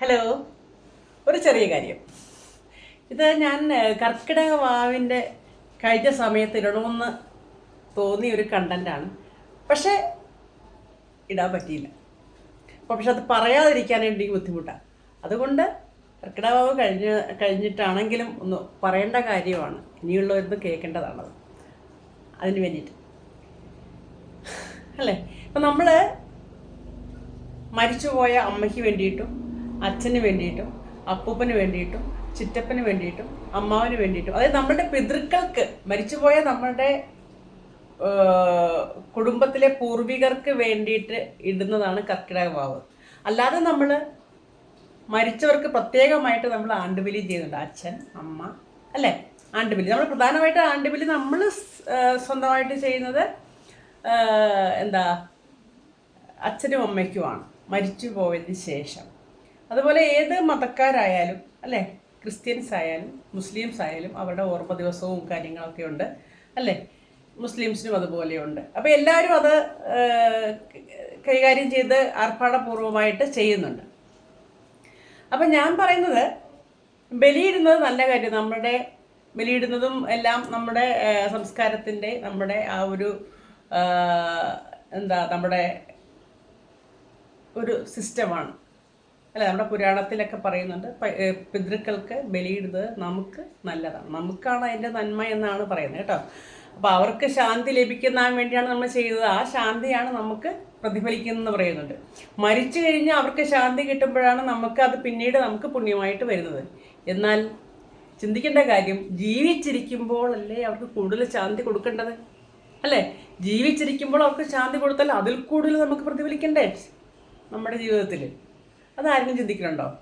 Hello ഒരു ചെറിയ കാര്യം. ഇത് ഞാൻ കർക്കിടക വാവിന്റെ കഴിഞ്ഞ സമയത്ത് ഇടണമെന്ന് തോന്നിയ ഒരു കണ്ടന്റാണ് പക്ഷേ ഇടാൻ പറ്റിയില്ല. പക്ഷെ അത് പറയാതിരിക്കാൻ എനിക്ക് ബുദ്ധിമുട്ടാണ് അതുകൊണ്ട് കർക്കിടക വാവ് കഴിഞ്ഞ കഴിഞ്ഞിട്ടാണെങ്കിലും ഒന്ന് പറയേണ്ട കാര്യമാണ്. ഇനിയുള്ളവരത് കേൾക്കേണ്ടതാണത്. അതിന് വേണ്ടിയിട്ട്. അല്ലേ? അപ്പം നമ്മൾ മരിച്ചുപോയ അമ്മയ്ക്ക് വേണ്ടിയിട്ടും അച്ഛന് വേണ്ടിയിട്ടും അപ്പൂപ്പന് വേണ്ടിയിട്ടും ചിറ്റപ്പന് വേണ്ടിയിട്ടും അമ്മാവന് വേണ്ടിയിട്ടും. അതായത് നമ്മുടെ പിതൃക്കൾക്ക് മരിച്ചുപോയ നമ്മളുടെ കുടുംബത്തിലെ പൂർവികർക്ക് വേണ്ടിയിട്ട് ഇടുന്നതാണ് കർക്കിടക വാവ് അല്ലാതെ നമ്മൾ മരിച്ചവർക്ക് പ്രത്യേകമായിട്ട് നമ്മൾ ആണ്ടുബലി ചെയ്യുന്നുണ്ട്. അച്ഛൻ അമ്മ അല്ലേ? ആണ്ടുബലി. നമ്മൾ പ്രധാനമായിട്ട് ആണ്ടുബലി നമ്മൾ സ്വന്തമായിട്ട് ചെയ്യുന്നത് എന്താ അച്ഛനും അമ്മയ്ക്കുമാണ്. മരിച്ചു പോയതിന് ശേഷം. അതുപോലെ ഏത് മതക്കാരായാലും അല്ലേ? ക്രിസ്ത്യൻസ് ആയാലും മുസ്ലിംസ് ആയാലും അവരുടെ ഓർമ്മ ദിവസവും കാര്യങ്ങളൊക്കെ ഉണ്ട് അല്ലേ? മുസ്ലിംസിനും അതുപോലെയുണ്ട് അപ്പോൾ എല്ലാവരും അത് കൈകാര്യം ചെയ്ത് ആർഭാടപൂർവമായിട്ട് ചെയ്യുന്നുണ്ട്. അപ്പം ഞാൻ പറയുന്നത് ബലിയിടുന്നത് നല്ല കാര്യം. നമ്മുടെ ബലിയിടുന്നതും എല്ലാം നമ്മുടെ സംസ്കാരത്തിന്റെ നമ്മുടെ ആ ഒരു എന്താ നമ്മുടെ ഒരു സിസ്റ്റമാണ്. അല്ല നമ്മുടെ പുരാണത്തിലൊക്കെ പറയുന്നുണ്ട് പിതൃക്കൾക്ക് ബലിയിടുന്നത് നമുക്ക് നല്ലതാണ്. നമുക്കാണ് അതിന്റെ നന്മ എന്നാണ് പറയുന്നത് കേട്ടോ. അപ്പോൾ അവർക്ക് ശാന്തി ലഭിക്കാൻ വേണ്ടിയാണ് നമ്മൾ ചെയ്തത്. ആ ശാന്തിയാണ് നമുക്ക് പ്രതിഫലിക്കുന്നതെന്ന് പറയുന്നുണ്ട്. മരിച്ചു കഴിഞ്ഞാൽ അവർക്ക് ശാന്തി കിട്ടുമ്പോഴാണ് നമുക്ക് അത് പിന്നീട് നമുക്ക് പുണ്യമായിട്ട് വരുന്നത്. എന്നാൽ ചിന്തിക്കേണ്ട കാര്യം ജീവിച്ചിരിക്കുമ്പോൾ അല്ലേ അവർക്ക് കൂടുതൽ ശാന്തി കൊടുക്കേണ്ടത്? അല്ലേ? ജീവിച്ചിരിക്കുമ്പോൾ അവർക്ക് ശാന്തി കൊടുത്താൽ അതിൽ കൂടുതൽ നമുക്ക് പ്രതിഫലിക്കണ്ടേ? നമ്മുടെ ജീവിതത്തിൽ അതാരെങ്കിലും ചിന്തിക്കുന്നുണ്ടോ?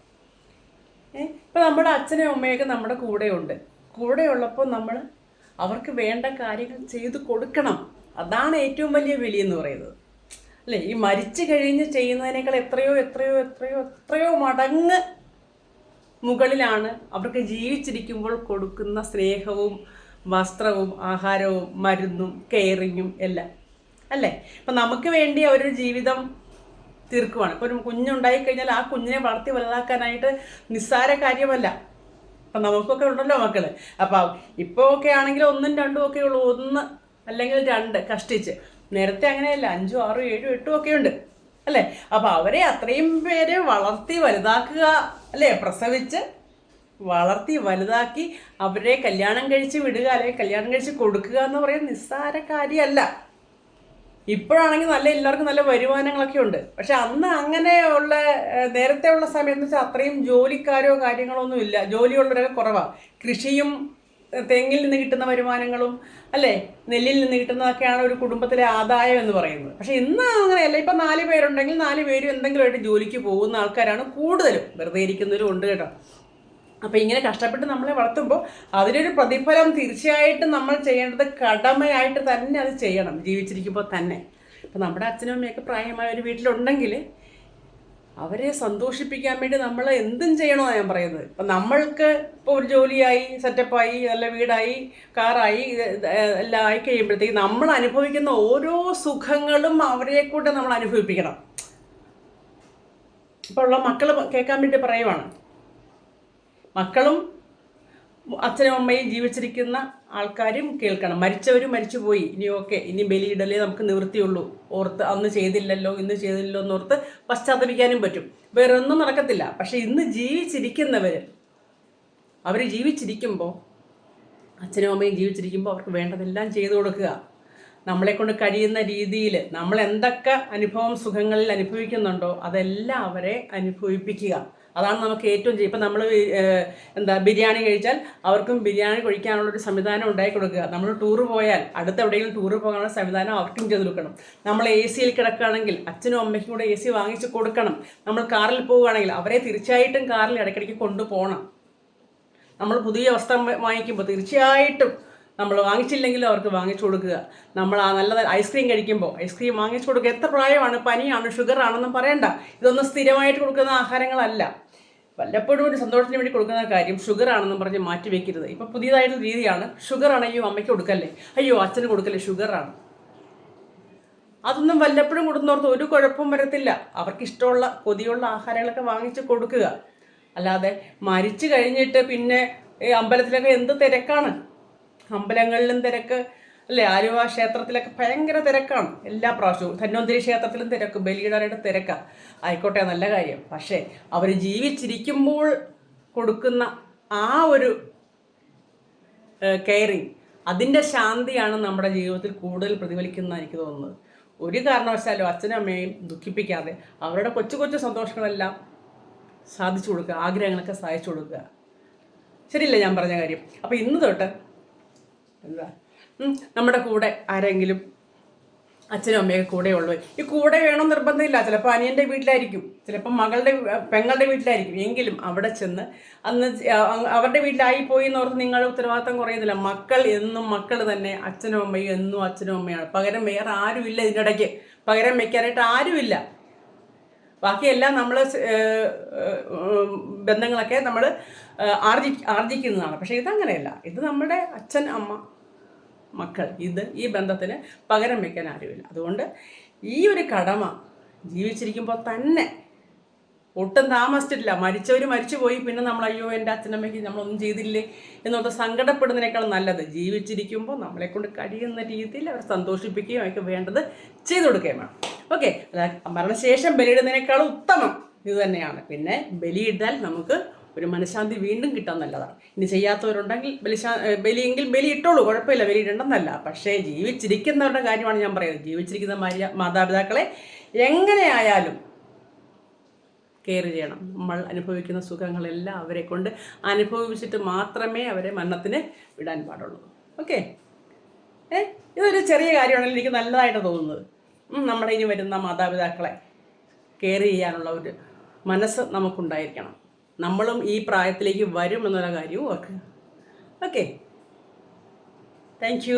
ഏ? ഇപ്പം നമ്മുടെ അച്ഛനും അമ്മയൊക്കെ നമ്മുടെ കൂടെയുണ്ട്. കൂടെയുള്ളപ്പോൾ നമ്മൾ അവർക്ക് വേണ്ട കാര്യങ്ങൾ ചെയ്തു കൊടുക്കണം. അതാണ് ഏറ്റവും വലിയ വിളി എന്ന് പറയുന്നത്. അല്ലേ? ഈ മരിച്ചു കഴിഞ്ഞ് ചെയ്യുന്നതിനേക്കാൾ എത്രയോ എത്രയോ എത്രയോ എത്രയോ മടങ്ങ് മുകളിലാണ് അവർക്ക് ജീവിച്ചിരിക്കുമ്പോൾ കൊടുക്കുന്ന സ്നേഹവും വസ്ത്രവും ആഹാരവും മരുന്നും കെയറിങ്ങും എല്ലാം. അല്ലേ? അപ്പം നമുക്ക് വേണ്ടി അവരുടെ ജീവിതം തീർക്കുവാണ്. ഇപ്പോൾ ഒരു കുഞ്ഞുണ്ടായി കഴിഞ്ഞാൽ ആ കുഞ്ഞിനെ വളർത്തി വലുതാക്കാനായിട്ട് നിസ്സാര കാര്യമല്ല. അപ്പം നമുക്കൊക്കെ ഉണ്ടല്ലോ മക്കൾ. അപ്പം ഇപ്പോൾ ഒക്കെ ആണെങ്കിൽ ഒന്നും രണ്ടും ഒക്കെ ഉള്ളൂ. ഒന്ന് അല്ലെങ്കിൽ രണ്ട് കഷ്ടിച്ച്. നേരത്തെ അങ്ങനെയല്ല. അഞ്ചും ആറും ഏഴും എട്ടും ഒക്കെ ഉണ്ട്. അല്ലേ? അപ്പം അവരെ അത്രയും പേര് വളർത്തി വലുതാക്കുക അല്ലേ? പ്രസവിച്ച് വളർത്തി വലുതാക്കി അവരെ കല്യാണം കഴിച്ച് വിടുക അല്ലെങ്കിൽ കല്യാണം കഴിച്ച് കൊടുക്കുക എന്ന് പറയുന്നത് നിസ്സാര കാര്യമല്ല. ഇപ്പോഴാണെങ്കിൽ നല്ല എല്ലാവർക്കും നല്ല വരുമാനങ്ങളൊക്കെ ഉണ്ട്. പക്ഷെ അന്ന് അങ്ങനെയുള്ള നേരത്തെ ഉള്ള സമയം എന്ന് വെച്ചാൽ അത്രയും ജോലിക്കാരോ കാര്യങ്ങളോ ഒന്നും ഇല്ല. ജോലിയുള്ളവരൊക്കെ കുറവാണ് കൃഷിയും തെങ്ങിൽ നിന്ന് കിട്ടുന്ന വരുമാനങ്ങളും അല്ലേ? നെല്ലിൽ നിന്ന് കിട്ടുന്നതൊക്കെയാണ് ഒരു കുടുംബത്തിലെ ആദായം എന്ന് പറയുന്നത്. പക്ഷെ ഇന്ന് അങ്ങനെയല്ല. ഇപ്പം നാല് പേരുണ്ടെങ്കിൽ നാല് പേരും എന്തെങ്കിലുമായിട്ട് ജോലിക്ക് പോകുന്ന ആൾക്കാരാണ് കൂടുതലും. വെറുതെ ഇരിക്കുന്നവരും ഉണ്ട് കേട്ടോ. അപ്പോൾ ഇങ്ങനെ കഷ്ടപ്പെട്ട് നമ്മളെ വളർത്തുമ്പോൾ അതിനൊരു പ്രതിഫലം തീർച്ചയായിട്ടും നമ്മൾ ചെയ്യേണ്ടത് കടമയായിട്ട് തന്നെ അത് ചെയ്യണം ജീവിച്ചിരിക്കുമ്പോൾ തന്നെ. ഇപ്പം നമ്മുടെ അച്ഛനും അമ്മയൊക്കെ പ്രായമായ ഒരു വീട്ടിലുണ്ടെങ്കിൽ അവരെ സന്തോഷിപ്പിക്കാൻ വേണ്ടി നമ്മൾ എന്തും ചെയ്യണമെന്നാണ് ഞാൻ പറയുന്നത്. ഇപ്പം നമ്മൾക്ക് ഇപ്പോൾ ഒരു ജോലിയായി സെറ്റപ്പായി നല്ല വീടായി കാറായി എല്ലാം ആയി കഴിയുമ്പോഴത്തേക്ക് നമ്മൾ അനുഭവിക്കുന്ന ഓരോ സുഖങ്ങളും അവരെ കൂടെ നമ്മൾ അനുഭവിപ്പിക്കണം. ഇപ്പോൾ ഉള്ള മക്കൾ കേൾക്കാൻ വേണ്ടി പറയുവാണ്. മക്കളും അച്ഛനും അമ്മയും ജീവിച്ചിരിക്കുന്ന ആൾക്കാരും കേൾക്കണം. മരിച്ചവരും മരിച്ചുപോയി. ഇനി ഓക്കെ ഇനി ബലിയിടലേ നമുക്ക് നിവൃത്തിയുള്ളൂ. ഓർത്ത് അന്ന് ചെയ്തില്ലല്ലോ ഇന്ന് ചെയ്തില്ലല്ലോ എന്ന് ഓർത്ത് പശ്ചാത്തപിക്കാനും പറ്റും. വേറെ ഒന്നും നടക്കത്തില്ല. പക്ഷേ ഇന്ന് ജീവിച്ചിരിക്കുന്നവർ അവർ ജീവിച്ചിരിക്കുമ്പോൾ അച്ഛനും അമ്മയും ജീവിച്ചിരിക്കുമ്പോൾ അവർക്ക് വേണ്ടതെല്ലാം ചെയ്തു കൊടുക്കുക. നമ്മളെ കൊണ്ട് കഴിയുന്ന രീതിയിൽ നമ്മൾ എന്തൊക്കെ അനുഭവം സുഖങ്ങളിൽ അനുഭവിക്കുന്നുണ്ടോ അതെല്ലാം അവരെ അനുഭവിപ്പിക്കുക. അതാണ് നമുക്ക് ഏറ്റവും ഇപ്പം നമ്മൾ എന്താ ബിരിയാണി കഴിച്ചാൽ അവർക്കും ബിരിയാണി കഴിക്കാനുള്ള ഒരു സംവിധാനം ഉണ്ടാക്കി കൊടുക്കുക. നമ്മൾ ടൂർ പോയാൽ അടുത്ത എവിടെയെങ്കിലും ടൂറ് പോകാനുള്ള സംവിധാനം അവർക്കും ചെയ്ത് കൊടുക്കണം. നമ്മൾ എ സിയിൽ കിടക്കുകയാണെങ്കിൽ അച്ഛനും അമ്മയ്ക്കും കൂടെ എ സി വാങ്ങിച്ച് കൊടുക്കണം. നമ്മൾ കാറിൽ പോവുകയാണെങ്കിൽ അവരെ തീർച്ചയായിട്ടും കാറിൽ ഇടയ്ക്കിടയ്ക്ക് കൊണ്ടുപോകണം. നമ്മൾ പുതിയ വസ്ത്രം വാങ്ങിക്കുമ്പോൾ തീർച്ചയായിട്ടും നമ്മൾ വാങ്ങിച്ചില്ലെങ്കിലും അവർക്ക് വാങ്ങിച്ചു കൊടുക്കുക. നമ്മൾ ആ നല്ല ഐസ്ക്രീം കഴിക്കുമ്പോൾ ഐസ്ക്രീം വാങ്ങിച്ചു കൊടുക്കുക. എത്ര പ്രായമാണ്? പനിയാണ് ഷുഗർ ആണെന്നും പറയണ്ട. ഇതൊന്നും സ്ഥിരമായിട്ട് കൊടുക്കുന്ന ആഹാരങ്ങളല്ല. വല്ലപ്പോഴും ഒരു സന്തോഷത്തിന് വേണ്ടി കൊടുക്കുന്ന കാര്യം ഷുഗർ ആണെന്നും പറഞ്ഞ് മാറ്റി വെക്കരുത്. ഇപ്പം പുതിയതായിട്ടുള്ള രീതിയാണ്. ഷുഗർ ആണ് അയ്യോ അമ്മയ്ക്ക് കൊടുക്കല്ലേ? അയ്യോ അച്ഛന് കൊടുക്കല്ലേ? ഷുഗറാണ് അതൊന്നും വല്ലപ്പോഴും കൊടുക്കുന്നവർക്ക് ഒരു കുഴപ്പവും വരത്തില്ല. അവർക്ക് ഇഷ്ടമുള്ള കൊതിയുള്ള ആഹാരങ്ങളൊക്കെ വാങ്ങിച്ച് കൊടുക്കുക. അല്ലാതെ മരിച്ചു കഴിഞ്ഞിട്ട് പിന്നെ ഈ അമ്പലത്തിലൊക്കെ എന്ത് തിരക്കാണ്? അമ്പലങ്ങളിലും തിരക്ക്. അല്ലേ? ആലുവ ക്ഷേത്രത്തിലൊക്കെ ഭയങ്കര തിരക്കാണ്. എല്ലാ പ്രാവശ്യവും. ധന്വന്തരി ക്ഷേത്രത്തിലും തിരക്ക്. ബലിയിടാനായിട്ട് തിരക്കാണ് ആയിക്കോട്ടെ നല്ല കാര്യം. പക്ഷേ അവർ ജീവിച്ചിരിക്കുമ്പോൾ കൊടുക്കുന്ന ആ ഒരു കെയറിങ് അതിന്റെ ശാന്തിയാണ് നമ്മുടെ ജീവിതത്തിൽ കൂടുതൽ പ്രതിഫലിക്കുന്ന എനിക്ക് തോന്നുന്നത്. ഒരു കാരണവശാലും അച്ഛനും അമ്മയും ദുഃഖിപ്പിക്കാതെ അവരുടെ കൊച്ചു കൊച്ചു സന്തോഷങ്ങളെല്ലാം സാധിച്ചു കൊടുക്കുക ആഗ്രഹങ്ങളൊക്കെ സാധിച്ചു കൊടുക്കുക. ശരിയല്ലേ ഞാൻ പറഞ്ഞ കാര്യം? അപ്പോൾ ഇന്ന് തൊട്ട് എന്താ? നമ്മുടെ കൂടെ ആരെങ്കിലും അച്ഛനും അമ്മയൊക്കെ കൂടെ ഉള്ളു ഈ കൂടെ വേണം നിർബന്ധമില്ല. ചിലപ്പോൾ അനിയന്റെ വീട്ടിലായിരിക്കും. ചിലപ്പോൾ മകളുടെ പെങ്ങളുടെ വീട്ടിലായിരിക്കും. എങ്കിലും അവിടെ ചെന്ന് അന്ന് അവരുടെ വീട്ടിലായി പോയി എന്ന് ഓർത്ത് നിങ്ങളുടെ ഉത്തരവാദിത്തം കുറയുന്നില്ല. മക്കൾ എന്നും മക്കൾ തന്നെ അച്ഛനും അമ്മയും എന്നും അച്ഛനും അമ്മയാണ്. പകരം വേറെ ആരുമില്ല ഇതിനിടയ്ക്ക് പകരം വയ്ക്കാനായിട്ട് ആരുമില്ല ബാക്കിയെല്ലാം നമ്മൾ ബന്ധങ്ങളൊക്കെ നമ്മൾ ആർജി ആർജിക്കുന്നതാണ്. പക്ഷേ ഇതങ്ങനെയല്ല. ഇത് നമ്മുടെ അച്ഛൻ അമ്മ മക്കൾ. ഇത് ഈ ബന്ധത്തിന് പകരം വയ്ക്കാൻ ആരുമില്ല. അതുകൊണ്ട് ഈ ഒരു കടമ ജീവിച്ചിരിക്കുമ്പോൾ തന്നെ ഒട്ടും താമസിച്ചിട്ടില്ല. മരിച്ചവർ മരിച്ചു പോയി പിന്നെ നമ്മൾ അയ്യോ എന്റെ അച്ഛനമ്മയ്ക്ക് നമ്മളൊന്നും ചെയ്തില്ലേ? എന്നൊക്കെ സങ്കടപ്പെടുന്നതിനേക്കാൾ നല്ലത്. ജീവിച്ചിരിക്കുമ്പോൾ നമ്മളെക്കൊണ്ട് കഴിയുന്ന രീതിയിൽ അവർ സന്തോഷിപ്പിക്കുകയും അവർക്ക് വേണ്ടത് ചെയ്തു കൊടുക്കുകയും വേണം. ഓക്കെ മരണശേഷം ബലിയിടുന്നതിനേക്കാൾ ഉത്തമം ഇത് തന്നെയാണ്. പിന്നെ ബലിയിട്ടാൽ നമുക്ക് ഒരു മനഃശാന്തി വീണ്ടും കിട്ടാൻ നല്ലതാണ്. ഇനി ചെയ്യാത്തവരുണ്ടെങ്കിൽ ബലിശാ ബലിയെങ്കിൽ ബലി ഇട്ടോളൂ കുഴപ്പമില്ല ബലി ഇടണ്ടെന്നല്ല പക്ഷേ ജീവിച്ചിരിക്കുന്നവരുടെ കാര്യമാണ് ഞാൻ പറയുന്നത്. ജീവിച്ചിരിക്കുന്ന മര്യ മാതാപിതാക്കളെ എങ്ങനെയായാലും കെയർ ചെയ്യണം. നമ്മൾ അനുഭവിക്കുന്ന സുഖങ്ങളെല്ലാം അവരെ കൊണ്ട് അനുഭവിച്ചിട്ട് മാത്രമേ അവരെ മരണത്തിന് വിടാൻ പാടുള്ളൂ. ഓക്കെ? ഏ ഇതൊരു ചെറിയ കാര്യമാണെങ്കിൽ എനിക്ക് നല്ലതായിട്ട് തോന്നുന്നത്. നമ്മുടെ ഇനി വരുന്ന മാതാപിതാക്കളെ കെയർ ചെയ്യാനുള്ള ഒരു മനസ്സ് നമുക്കുണ്ടായിരിക്കണം. നമ്മളും ഈ പ്രായത്തിലേക്ക് വരും എന്നുള്ള കാര്യവും ഓർക്കുക. Okay thank